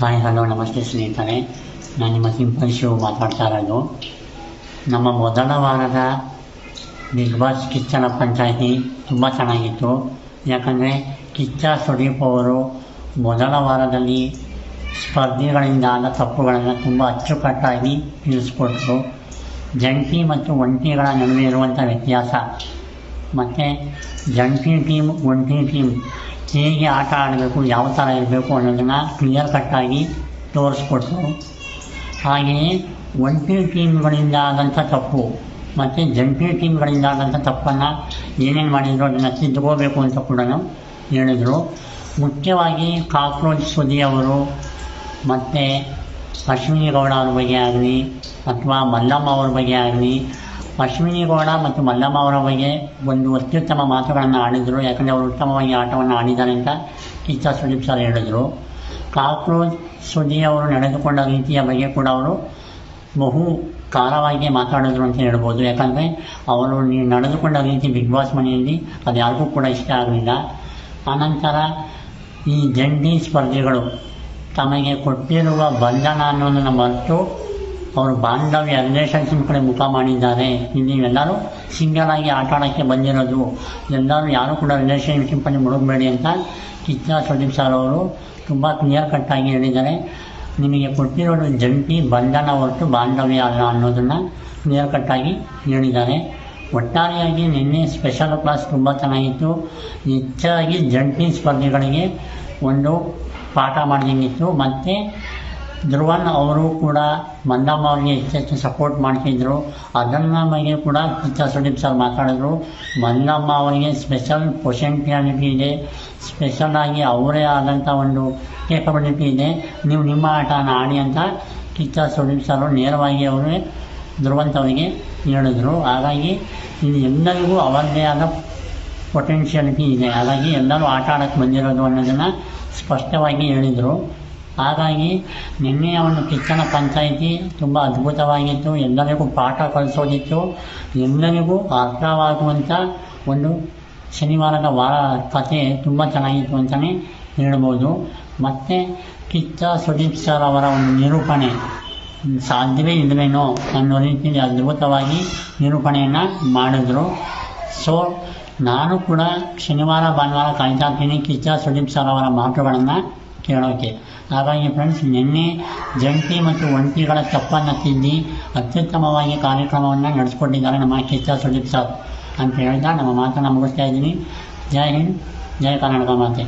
Hi hello, ನಮಸ್ತೆ ಸ್ನೇಹಿತರೆ. ನಾನು ನಿಮ್ಮ ಸಿಂಪಲ್ ಶಿವ್ ಮಾತಾಡ್ತಾ ಇರೋದು. ನಮ್ಮ ಮೊದಲ ವಾರದ ಬಿಗ್ ಬಾಸ್ ಕಿಚ್ಚನ ಪಂಚಾಯಿತಿ ತುಂಬ ಚೆನ್ನಾಗಿತ್ತು. ಯಾಕಂದರೆ ಕಿಚ್ಚ ಸುದೀಪ್ ಅವರು ಮೊದಲ ವಾರದಲ್ಲಿ ಸ್ಪರ್ಧಿಗಳಿಂದ ಆದ ತಪ್ಪುಗಳನ್ನು ತುಂಬ ಅಚ್ಚುಕಟ್ಟಾಗಿ ತಿಳಿಸ್ಕೊಟ್ರು ಜಂಟಿ ಮತ್ತು ಒಂಟಿಗಳ ನಡುವೆ ಇರುವಂಥ ವ್ಯತ್ಯಾಸ. ಮತ್ತು ಜಂಟಿ ಟೀಮ್, ಒಂಟಿ ಟೀಮ್ ಹೇಗೆ ಆಟ ಆಡಬೇಕು, ಯಾವ ಥರ ಇರಬೇಕು ಅನ್ನೋದನ್ನು ಕ್ಲಿಯರ್ ಕಟ್ಟಾಗಿ ತೋರಿಸ್ಕೊಟ್ರು. ಹಾಗೆಯೇ ಒಂಟಿ ಟೀಮ್ಗಳಿಂದ ಆದಂಥ ತಪ್ಪು ಮತ್ತು ಜಂಟಿ ಟೀಮ್ಗಳಿಂದ ಆದಂಥ ತಪ್ಪನ್ನು ಏನೇನು ಮಾಡಿದ್ರು ಅದನ್ನು ತಿದ್ದುಕೋಬೇಕು ಅಂತ ಕೂಡ ಹೇಳಿದರು. ಮುಖ್ಯವಾಗಿ ಕಾಕ್ರೋಚ್ ಸುದಿ ಅವರು ಮತ್ತು ಅಶ್ವಿನಿ ಗೌಡ ಅವ್ರ ಬಗ್ಗೆ ಆಗಲಿ, ಅಥವಾ ಮಲ್ಲಮ್ಮ ಅವ್ರ ಬಗ್ಗೆ ಆಗಲಿ ಅಶ್ವಿನಿ ಗೌಡ ಮತ್ತು ಮಲ್ಲಮ್ಮ ಅವರ ಬಗ್ಗೆ ಒಂದು ಅತ್ಯುತ್ತಮ ಮಾತುಗಳನ್ನು ಆಡಿದರು. ಯಾಕಂದರೆ ಅವರು ಉತ್ತಮವಾಗಿ ಆಟವನ್ನು ಆಡಿದ್ದಾರೆ ಅಂತ ಕಿಚ್ಚ ಸುದೀಪ್ ಸರ್ ಹೇಳಿದರು. ಕಾಕ್ರೋಚ್ ಸುದಿ ಅವರು ನಡೆದುಕೊಂಡ ರೀತಿಯ ಬಗ್ಗೆ ಕೂಡ ಅವರು ಬಹು ಕಾಲವಾಗಿ ಮಾತಾಡಿದ್ರು ಅಂತ ಹೇಳ್ಬೋದು. ಯಾಕಂದರೆ ಅವರು ನಡೆದುಕೊಂಡ ರೀತಿ ಬಿಗ್ ಬಾಸ್ ಮನೆಯಲ್ಲಿ ಅದು ಯಾರಿಗೂ ಕೂಡ ಇಷ್ಟ ಆಗಲಿಲ್ಲ. ಆನಂತರ ಈ ಜಂಟಿ ಸ್ಪರ್ಧಿಗಳು ತಮಗೆ ಕೊಟ್ಟಿರುವ ಬಂಧನ ಅನ್ನೋದನ್ನು ಮರೆತು ಅವರು ಬಾಂಧವ್ಯ ರಿಲೇಷನ್ಶಿಪ್ ಕಡೆ ಮುಖ ಮಾಡಿದ್ದಾರೆ ಇಲ್ಲಿ ಎಲ್ಲರೂ ಸಿಂಗಲ್ ಆಗಿ ಆಟ ಆಡೋಕ್ಕೆ ಬಂದಿರೋದು. ಎಲ್ಲರೂ ಯಾರು ಕೂಡ ರಿಲೇಷನ್ಶಿಪ್ಪಲ್ಲಿ ಮುಳುಗಬೇಡಿ ಅಂತ ಕಿಚ್ಚ ಸುದೀಪ್ ಸರ್ ಅವರು ತುಂಬ ಕ್ಲಿಯರ್ ಕಟ್ಟಾಗಿ ಹೇಳಿದ್ದಾರೆ. ನಿಮಗೆ ಕೊಟ್ಟಿರೋದು ಜಂಟಿ ಬಂಧನ ಹೊರತು ಬಾಂಧವ್ಯ ಅಲ್ಲ ಅನ್ನೋದನ್ನು ಕ್ಲಿಯರ್ ಕಟ್ಟಾಗಿ ಹೇಳಿದ್ದಾರೆ. ಒಟ್ಟಾರೆಯಾಗಿ ನಿನ್ನೆ ಸ್ಪೆಷಲ್ ಕ್ಲಾಸ್ ತುಂಬ ಚೆನ್ನಾಗಿತ್ತು. ಹೆಚ್ಚಾಗಿ ಜಂಟಿ ಸ್ಪರ್ಧೆಗಳಿಗೆ ಒಂದು ಪಾಠ ಮಾಡಿದಂಗಿತ್ತು. ಮತ್ತು ಧ್ರುವನ್ ಅವರು ಕೂಡ ಮಂದಮ್ಮ ಅವ್ರಿಗೆ ಹೆಚ್ಚೆಚ್ಚು ಸಪೋರ್ಟ್ ಮಾಡ್ತಿದ್ರು. ಅದನ್ನ ಬಗ್ಗೆ ಕೂಡ ಕಿಚ್ಚ ಸುದೀಪ್ ಸರ್ ಮಾತಾಡಿದ್ರು. ಮಂದಮ್ಮ ಅವರಿಗೆ ಸ್ಪೆಷಲ್ ಪೊಸೆಂಟಿಯಾಲಿಟಿ ಇದೆ. ಸ್ಪೆಷಲ್ ಆಗಿ ಅವರೇ ಆದಂಥ ಒಂದು ಕೇಪಬಿಲಿಟಿ ಇದೆ. ನೀವು ನಿಮ್ಮ ಆಟನ ಆಡಿ ಅಂತ ಕಿಚ್ಚ ಸುದೀಪ್ ಸರ್ ನೇರವಾಗಿ ಅವರೇ ಧ್ರುವಂತ ಅವರಿಗೆ ಹೇಳಿದ್ರು. ಹಾಗಾಗಿ ಇಲ್ಲಿ ಎಲ್ಲರಿಗೂ ಅವರದೇ ಆದ ಪೊಟೆನ್ಷಿಯಾಲಿಟಿ ಇದೆ. ಹಾಗಾಗಿ ಎಲ್ಲರೂ ಆಟ ಆಡೋಕ್ಕೆ ಬಂದಿರೋದು ಅನ್ನೋದನ್ನು ಸ್ಪಷ್ಟವಾಗಿ ಹೇಳಿದರು. ಹಾಗಾಗಿ ನಿನ್ನೆಯ ಒಂದು ಕಿಚ್ಚನ ಪಂಚಾಯಿತಿ ತುಂಬ ಅದ್ಭುತವಾಗಿತ್ತು. ಎಲ್ಲರಿಗೂ ಪಾಠ ಕಲಿಸೋದಿತ್ತು. ಎಲ್ಲರಿಗೂ ಅರ್ಥವಾಗುವಂಥ ಒಂದು ಶನಿವಾರದ ವಾರ ಕಥೆ ತುಂಬ ಚೆನ್ನಾಗಿತ್ತು ಅಂತಲೇ ಹೇಳ್ಬೋದು. ಮತ್ತು ಕಿಚ್ಚ ಸುದೀಪ್ ಸರ್ ಅವರ ಒಂದು ನಿರೂಪಣೆ. ಸಾಧ್ಯವೇ ಇಲ್ಲವೇನೋ ಅನ್ನೋ ರೀತಿಯಲ್ಲಿ ಅದ್ಭುತವಾಗಿ ನಿರೂಪಣೆಯನ್ನು ಮಾಡಿದ್ರು. ಸೊ ನಾನು ಕೂಡ ಶನಿವಾರ, ಭಾನುವಾರ ಕಾಯ್ತಾ ಇರ್ತೀನಿ. ಕಿಚ್ಚ ಸುದೀಪ್ ಸರ್ ಅವರ ಮಾತುಗಳನ್ನು ಕೇಳೋಕ್ಕೆ ಹಾಗಾಗಿ ಫ್ರೆಂಡ್ಸ್ ನಿನ್ನೆ ಜಂಟಿ ಮತ್ತು ಒಂಟಿಗಳ ತಪ್ಪನ್ನು ತಿದ್ದಿ ಅತ್ಯುತ್ತಮವಾಗಿ ಕಾರ್ಯಕ್ರಮವನ್ನು ನಡೆಸ್ಕೊಂಡಿದ್ದಾರೆ ನಮ್ಮ ಕಿಚ್ಚ ಸುದೀಪ್ ಸರ್. ಅಂತ ಹೇಳ್ತಾ ನಮ್ಮ ಮಾತನ್ನು ಮುಗಿಸ್ತಾ ಇದ್ದೀನಿ. ಜೈ ಹಿಂದ್, ಜೈ ಕರ್ನಾಟಕ ಮಾತೆ.